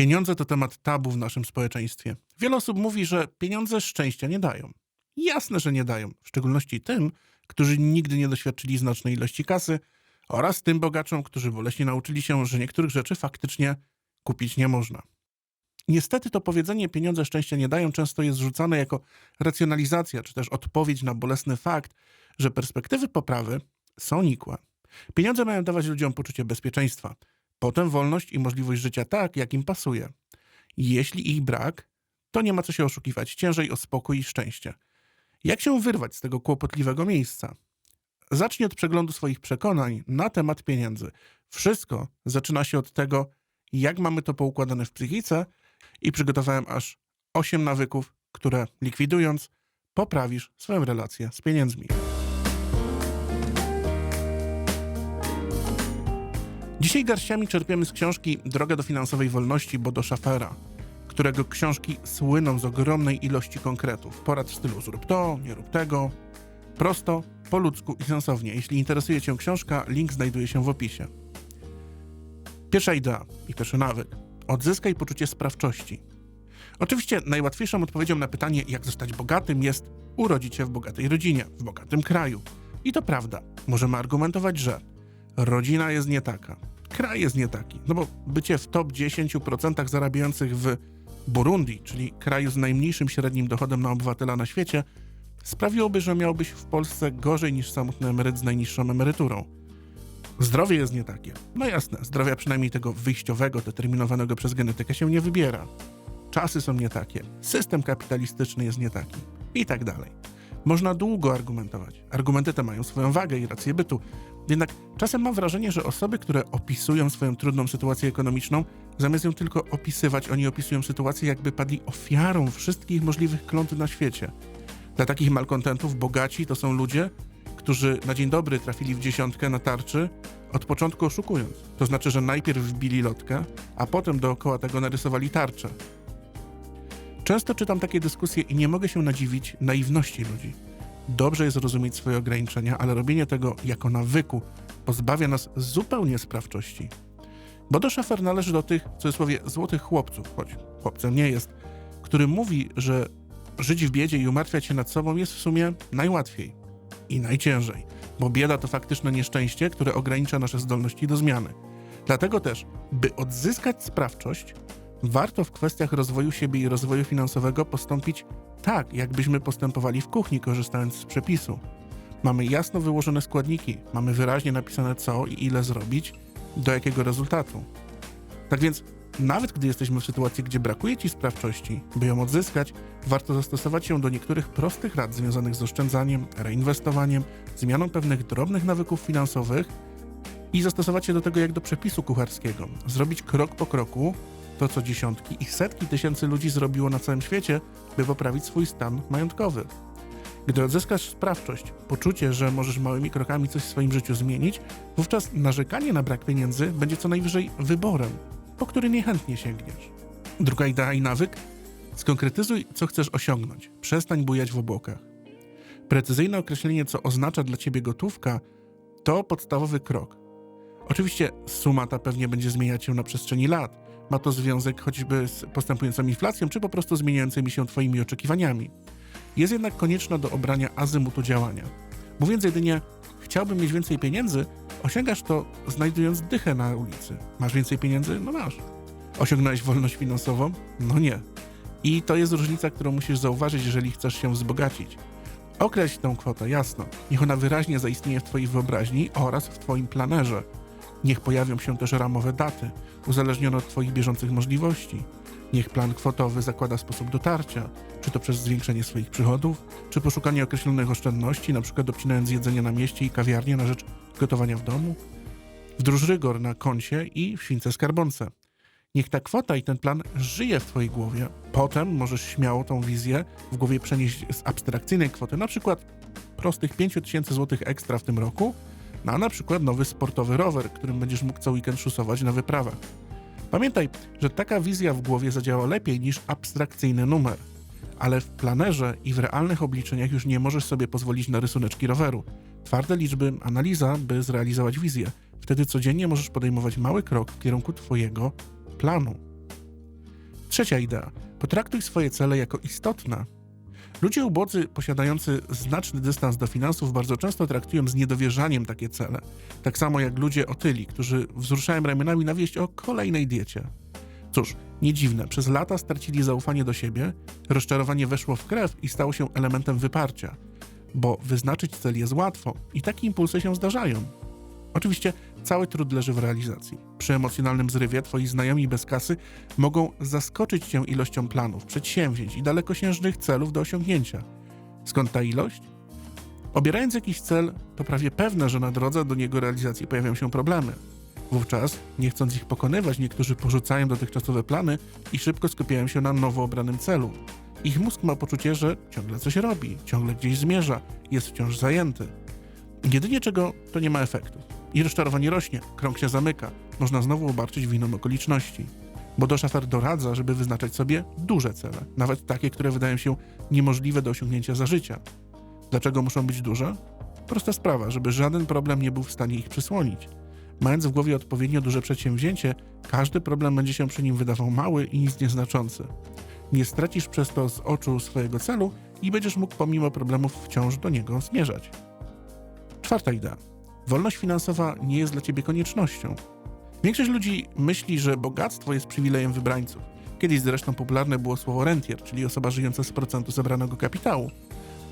Pieniądze to temat tabu w naszym społeczeństwie. Wiele osób mówi, że pieniądze szczęścia nie dają. Jasne, że nie dają, w szczególności tym, którzy nigdy nie doświadczyli znacznej ilości kasy oraz tym bogaczom, którzy boleśnie nauczyli się, że niektórych rzeczy faktycznie kupić nie można. Niestety to powiedzenie pieniądze szczęścia nie dają często jest rzucane jako racjonalizacja, czy też odpowiedź na bolesny fakt, że perspektywy poprawy są nikłe. Pieniądze mają dawać ludziom poczucie bezpieczeństwa, potem wolność i możliwość życia tak, jak im pasuje. Jeśli ich brak, to nie ma co się oszukiwać, ciężej o spokój i szczęście. Jak się wyrwać z tego kłopotliwego miejsca? Zacznij od przeglądu swoich przekonań na temat pieniędzy. Wszystko zaczyna się od tego, jak mamy to poukładane w psychice i przygotowałem aż 8 nawyków, które likwidując, poprawisz swoją relację z pieniędzmi. Dzisiaj garściami czerpiemy z książki Droga do finansowej wolności Bodo Schaffera, którego książki słyną z ogromnej ilości konkretów. Porad w stylu zrób to, nie rób tego. Prosto, po ludzku i sensownie. Jeśli interesuje Cię książka, link znajduje się w opisie. Pierwsza idea i pierwszy nawyk. Odzyskaj poczucie sprawczości. Oczywiście najłatwiejszą odpowiedzią na pytanie, jak zostać bogatym, jest urodzić się w bogatej rodzinie, w bogatym kraju. I to prawda. Możemy argumentować, że rodzina jest nie taka, kraj jest nie taki. No bo bycie w top 10% zarabiających w Burundi, czyli kraju z najmniejszym średnim dochodem na obywatela na świecie, sprawiłoby, że miałbyś w Polsce gorzej niż samotny emeryt z najniższą emeryturą. Zdrowie jest nie takie. No jasne, zdrowia przynajmniej tego wyjściowego, determinowanego przez genetykę się nie wybiera. Czasy są nie takie, system kapitalistyczny jest nie taki i tak dalej. Można długo argumentować. Argumenty te mają swoją wagę i rację bytu. Jednak czasem mam wrażenie, że osoby, które opisują swoją trudną sytuację ekonomiczną, zamiast ją tylko opisywać, oni opisują sytuację, jakby padli ofiarą wszystkich możliwych klątw na świecie. Dla takich malkontentów bogaci to są ludzie, którzy na dzień dobry trafili w dziesiątkę na tarczy, od początku oszukując. To znaczy, że najpierw wbili lotkę, a potem dookoła tego narysowali tarczę. Często czytam takie dyskusje i nie mogę się nadziwić naiwności ludzi. Dobrze jest rozumieć swoje ograniczenia, ale robienie tego jako nawyku pozbawia nas zupełnie sprawczości. Bodo Schaffer należy do tych, w cudzysłowie, złotych chłopców, choć chłopcem nie jest, który mówi, że żyć w biedzie i umartwiać się nad sobą jest w sumie najłatwiej i najciężej, bo bieda to faktyczne nieszczęście, które ogranicza nasze zdolności do zmiany. Dlatego też, by odzyskać sprawczość, warto w kwestiach rozwoju siebie i rozwoju finansowego postąpić tak, jakbyśmy postępowali w kuchni, korzystając z przepisu. Mamy jasno wyłożone składniki, mamy wyraźnie napisane co i ile zrobić, do jakiego rezultatu. Tak więc, nawet gdy jesteśmy w sytuacji, gdzie brakuje ci sprawczości, by ją odzyskać, warto zastosować się do niektórych prostych rad związanych z oszczędzaniem, reinwestowaniem, zmianą pewnych drobnych nawyków finansowych i zastosować się do tego jak do przepisu kucharskiego. Zrobić krok po kroku to, co dziesiątki i setki tysięcy ludzi zrobiło na całym świecie, by poprawić swój stan majątkowy. Gdy odzyskasz sprawczość, poczucie, że możesz małymi krokami coś w swoim życiu zmienić, wówczas narzekanie na brak pieniędzy będzie co najwyżej wyborem, po który niechętnie sięgniesz. Druga idea i nawyk? Skonkretyzuj, co chcesz osiągnąć. Przestań bujać w obłokach. Precyzyjne określenie, co oznacza dla ciebie gotówka, to podstawowy krok. Oczywiście suma ta pewnie będzie zmieniać się na przestrzeni lat. Ma to związek choćby z postępującą inflacją, czy po prostu zmieniającymi się Twoimi oczekiwaniami. Jest jednak konieczna do obrania azymutu działania. Mówiąc jedynie, chciałbym mieć więcej pieniędzy, osiągasz to znajdując dychę na ulicy. Masz więcej pieniędzy? No masz. Osiągnąłeś wolność finansową? No nie. I to jest różnica, którą musisz zauważyć, jeżeli chcesz się wzbogacić. Określ tę kwotę, jasno. Niech ona wyraźnie zaistnieje w Twojej wyobraźni oraz w Twoim planerze. Niech pojawią się też ramowe daty, uzależnione od Twoich bieżących możliwości. Niech plan kwotowy zakłada sposób dotarcia, czy to przez zwiększenie swoich przychodów, czy poszukanie określonych oszczędności, np. obcinając jedzenie na mieście i kawiarnię na rzecz gotowania w domu. Wdróż rygor na koncie i w śwince skarbonce. Niech ta kwota i ten plan żyje w Twojej głowie. Potem możesz śmiało tą wizję w głowie przenieść z abstrakcyjnej kwoty, przykład prostych 5000 zł ekstra w tym roku, na na przykład nowy sportowy rower, którym będziesz mógł co weekend szusować na wyprawach. Pamiętaj, że taka wizja w głowie zadziała lepiej niż abstrakcyjny numer. Ale w planerze i w realnych obliczeniach już nie możesz sobie pozwolić na rysuneczki roweru. Twarde liczby, analiza, by zrealizować wizję. Wtedy codziennie możesz podejmować mały krok w kierunku Twojego planu. Trzecia idea. Potraktuj swoje cele jako istotne. Ludzie ubodzy posiadający znaczny dystans do finansów bardzo często traktują z niedowierzaniem takie cele. Tak samo jak ludzie otyli, którzy wzruszają ramionami na wieść o kolejnej diecie. Cóż, nie dziwne, przez lata stracili zaufanie do siebie, rozczarowanie weszło w krew i stało się elementem wyparcia. Bo wyznaczyć cel jest łatwo i takie impulsy się zdarzają. Oczywiście cały trud leży w realizacji. Przy emocjonalnym zrywie twoi znajomi bez kasy mogą zaskoczyć cię ilością planów, przedsięwzięć i dalekosiężnych celów do osiągnięcia. Skąd ta ilość? Obierając jakiś cel, to prawie pewne, że na drodze do niego realizacji pojawią się problemy. Wówczas, nie chcąc ich pokonywać, niektórzy porzucają dotychczasowe plany i szybko skupiają się na nowo obranym celu. Ich mózg ma poczucie, że ciągle coś robi, ciągle gdzieś zmierza, jest wciąż zajęty. Jedynie czego to nie ma efektu. I rozczarowanie rośnie, krąg się zamyka. Można znowu obarczyć winą okoliczności. Bo do szafer doradza, żeby wyznaczać sobie duże cele, nawet takie, które wydają się niemożliwe do osiągnięcia za życia. Dlaczego muszą być duże? Prosta sprawa, żeby żaden problem nie był w stanie ich przysłonić. Mając w głowie odpowiednio duże przedsięwzięcie, każdy problem będzie się przy nim wydawał mały i nic nieznaczący. Nie stracisz przez to z oczu swojego celu i będziesz mógł pomimo problemów wciąż do niego zmierzać. Czwarta idea. Wolność finansowa nie jest dla ciebie koniecznością. Większość ludzi myśli, że bogactwo jest przywilejem wybrańców. Kiedyś zresztą popularne było słowo rentier, czyli osoba żyjąca z procentu zebranego kapitału.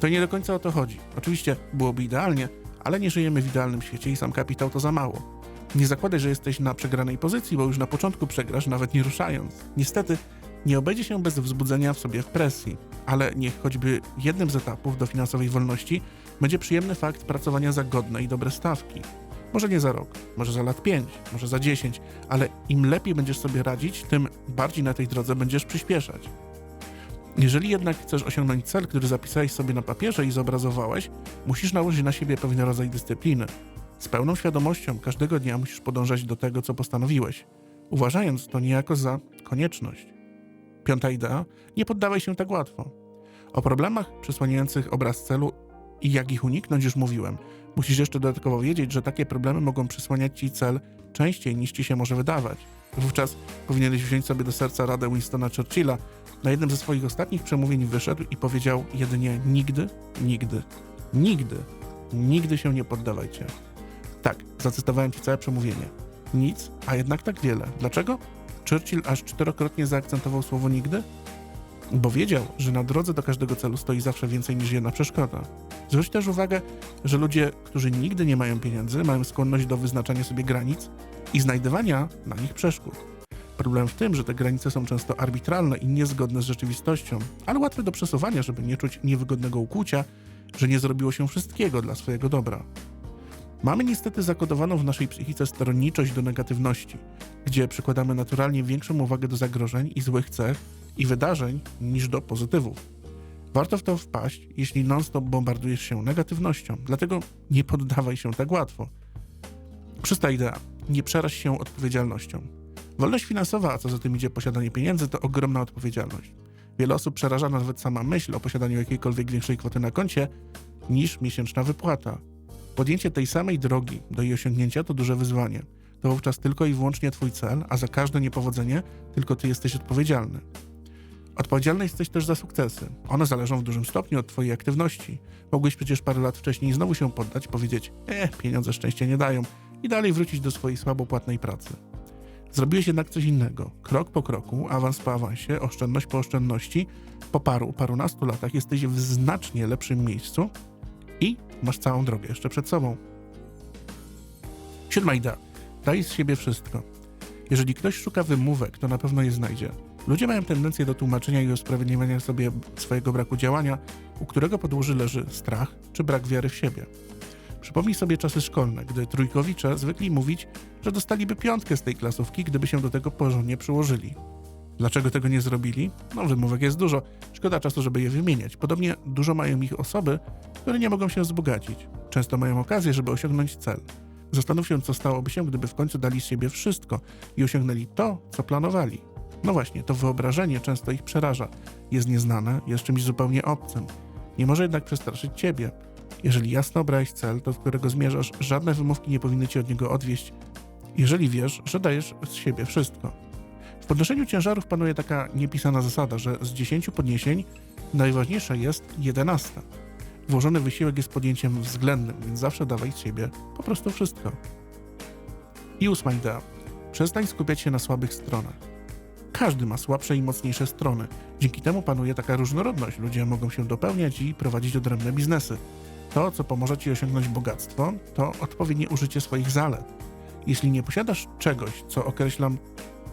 To nie do końca o to chodzi. Oczywiście byłoby idealnie, ale nie żyjemy w idealnym świecie i sam kapitał to za mało. Nie zakładaj, że jesteś na przegranej pozycji, bo już na początku przegrasz, nawet nie ruszając. Niestety, nie obejdzie się bez wzbudzenia w sobie presji, ale niech choćby jednym z etapów do finansowej wolności będzie przyjemny fakt pracowania za godne i dobre stawki. Może nie za rok, może za lat 5, może za 10, ale im lepiej będziesz sobie radzić, tym bardziej na tej drodze będziesz przyspieszać. Jeżeli jednak chcesz osiągnąć cel, który zapisałeś sobie na papierze i zobrazowałeś, musisz nałożyć na siebie pewien rodzaj dyscypliny. Z pełną świadomością każdego dnia musisz podążać do tego, co postanowiłeś, uważając to niejako za konieczność. Piąta idea: nie poddawaj się tak łatwo. O problemach przysłaniających obraz celu i jak ich uniknąć już mówiłem. Musisz jeszcze dodatkowo wiedzieć, że takie problemy mogą przysłaniać ci cel częściej niż ci się może wydawać. Wówczas powinieneś wziąć sobie do serca radę Winstona Churchilla. Na jednym ze swoich ostatnich przemówień wyszedł i powiedział jedynie nigdy, nigdy, nigdy, nigdy się nie poddawajcie. Tak, zacytowałem ci całe przemówienie. Nic, a jednak tak wiele. Dlaczego? Churchill aż czterokrotnie zaakcentował słowo nigdy? Bo wiedział, że na drodze do każdego celu stoi zawsze więcej niż jedna przeszkoda. Zwróć też uwagę, że ludzie, którzy nigdy nie mają pieniędzy, mają skłonność do wyznaczania sobie granic i znajdywania na nich przeszkód. Problem w tym, że te granice są często arbitralne i niezgodne z rzeczywistością, ale łatwe do przesuwania, żeby nie czuć niewygodnego ukłucia, że nie zrobiło się wszystkiego dla swojego dobra. Mamy niestety zakodowaną w naszej psychice stronniczość do negatywności, gdzie przykładamy naturalnie większą uwagę do zagrożeń i złych cech i wydarzeń niż do pozytywów. Warto w to wpaść, jeśli non-stop bombardujesz się negatywnością, dlatego nie poddawaj się tak łatwo. Szósta idea. Nie przeraź się odpowiedzialnością. Wolność finansowa, a co za tym idzie posiadanie pieniędzy, to ogromna odpowiedzialność. Wiele osób przeraża nawet sama myśl o posiadaniu jakiejkolwiek większej kwoty na koncie niż miesięczna wypłata. Podjęcie tej samej drogi do jej osiągnięcia to duże wyzwanie. To wówczas tylko i wyłącznie Twój cel, a za każde niepowodzenie tylko Ty jesteś odpowiedzialny. Odpowiedzialny jesteś też za sukcesy. One zależą w dużym stopniu od Twojej aktywności. Mogłeś przecież parę lat wcześniej znowu się poddać, powiedzieć: Eh, pieniądze szczęście nie dają, i dalej wrócić do swojej słabopłatnej pracy. Zrobiłeś jednak coś innego. Krok po kroku, awans po awansie, oszczędność po oszczędności, po paru, parunastu latach jesteś w znacznie lepszym miejscu i masz całą drogę jeszcze przed sobą. Siódma idea. Daj z siebie wszystko. Jeżeli ktoś szuka wymówek, to na pewno je znajdzie. Ludzie mają tendencję do tłumaczenia i usprawiedliwiania sobie swojego braku działania, u którego podłoży leży strach czy brak wiary w siebie. Przypomnij sobie czasy szkolne, gdy trójkowicze zwykli mówić, że dostaliby piątkę z tej klasówki, gdyby się do tego porządnie przyłożyli. Dlaczego tego nie zrobili? No, wymówek jest dużo. Szkoda czasu, żeby je wymieniać. Podobnie dużo mają ich osoby, które nie mogą się wzbogacić. Często mają okazję, żeby osiągnąć cel. Zastanów się, co stałoby się, gdyby w końcu dali z siebie wszystko i osiągnęli to, co planowali. No właśnie, to wyobrażenie często ich przeraża. Jest nieznane, jest czymś zupełnie obcym. Nie może jednak przestraszyć ciebie. Jeżeli jasno obrałeś cel, do którego zmierzasz, żadne wymówki nie powinny cię od niego odwieść, jeżeli wiesz, że dajesz z siebie wszystko. W podnoszeniu ciężarów panuje taka niepisana zasada, że z 10 podniesień najważniejsze jest 11. Włożony wysiłek jest podjęciem względnym, więc zawsze dawaj z siebie po prostu wszystko. I ósma idea. Przestań skupiać się na słabych stronach. Każdy ma słabsze i mocniejsze strony. Dzięki temu panuje taka różnorodność. Ludzie mogą się dopełniać i prowadzić odrębne biznesy. To, co pomoże ci osiągnąć bogactwo, to odpowiednie użycie swoich zalet. Jeśli nie posiadasz czegoś, co określam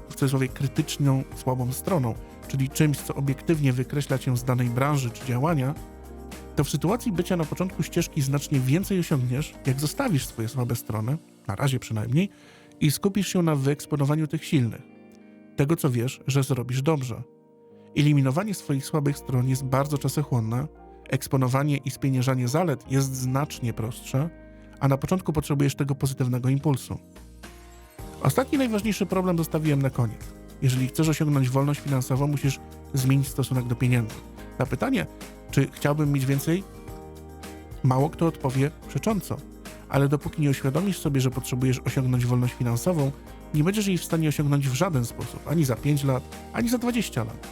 w cudzysłowie krytyczną, słabą stroną, czyli czymś, co obiektywnie wykreśla cię z danej branży czy działania, to w sytuacji bycia na początku ścieżki znacznie więcej osiągniesz, jak zostawisz swoje słabe strony, na razie przynajmniej, i skupisz się na wyeksponowaniu tych silnych. Tego, co wiesz, że zrobisz dobrze. Eliminowanie swoich słabych stron jest bardzo czasochłonne, eksponowanie i spieniężanie zalet jest znacznie prostsze, a na początku potrzebujesz tego pozytywnego impulsu. Ostatni najważniejszy problem zostawiłem na koniec. Jeżeli chcesz osiągnąć wolność finansową, musisz zmienić stosunek do pieniędzy. Na pytanie, czy chciałbym mieć więcej, mało kto odpowie przecząco. Ale dopóki nie uświadomisz sobie, że potrzebujesz osiągnąć wolność finansową, nie będziesz jej w stanie osiągnąć w żaden sposób, ani za 5 lat, ani za 20 lat.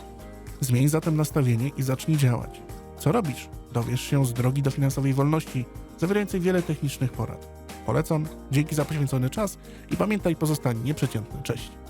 Zmień zatem nastawienie i zacznij działać. Co robisz? Dowiesz się z drogi do finansowej wolności, zawierającej wiele technicznych porad. Polecam, dzięki za poświęcony czas i pamiętaj, pozostań nieprzeciętny. Cześć.